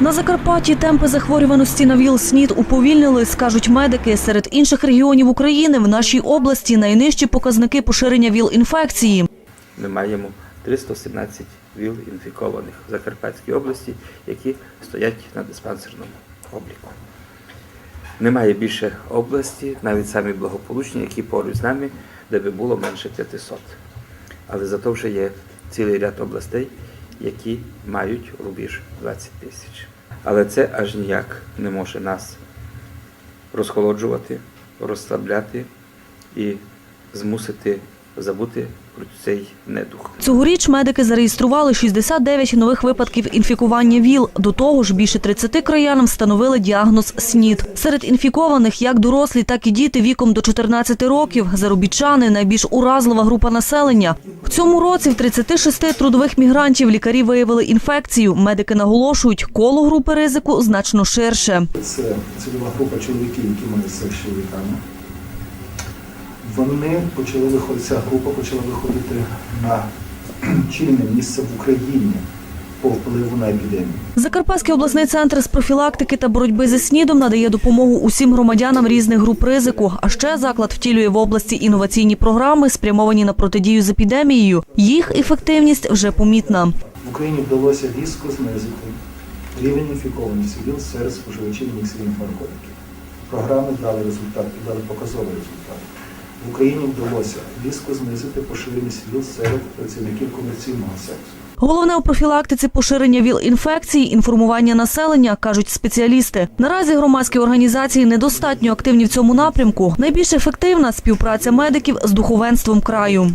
На Закарпатті темпи захворюваності на ВІЛ-СНІД уповільнили, скажуть медики. Серед інших регіонів України в нашій області найнижчі показники поширення ВІЛ-інфекції. Ми маємо 317 ВІЛ інфікованих в Закарпатській області, які стоять на диспансерному обліку. Немає більше області, навіть самі благополучні, які поруч з нами, де би було менше 500. Але зато вже є цілий ряд областей, які мають рубіж 20 тисяч. Але це аж ніяк не може нас розхолоджувати, розслабляти і змусити забути про цей недух. Цьогоріч медики зареєстрували 69 нових випадків інфікування ВІЛ. До того ж, більше 30 краянам встановили діагноз СНІД. Серед інфікованих як дорослі, так і діти віком до 14 років. Заробітчани – найбільш уразлива група населення. В цьому році в 36 трудових мігрантів лікарі виявили інфекцію. Медики наголошують, коло групи ризику значно ширше. Це цільова група чоловіків, які мають з чоловіками. Вони почали виходити, ця група почала виходити на чільне місце в Україні по впливу на епідемію. Закарпатський обласний центр з профілактики та боротьби зі СНІДом надає допомогу усім громадянам різних груп ризику. А ще заклад втілює в області інноваційні програми, спрямовані на протидію з епідемією. Їх ефективність вже помітна. В Україні вдалося різко знизити рівень інфікованості ВІЛ серед споживачів міксильних наркотиків. Програми дали результат і дали показовий результат. В Україні вдалося різко знизити поширеність ВІЛ серед працівників комерційного сексу. Головне у профілактиці поширення ВІЛ-інфекції – інформування населення, кажуть спеціалісти. Наразі громадські організації недостатньо активні в цьому напрямку. Найбільш ефективна – співпраця медиків з духовенством краю.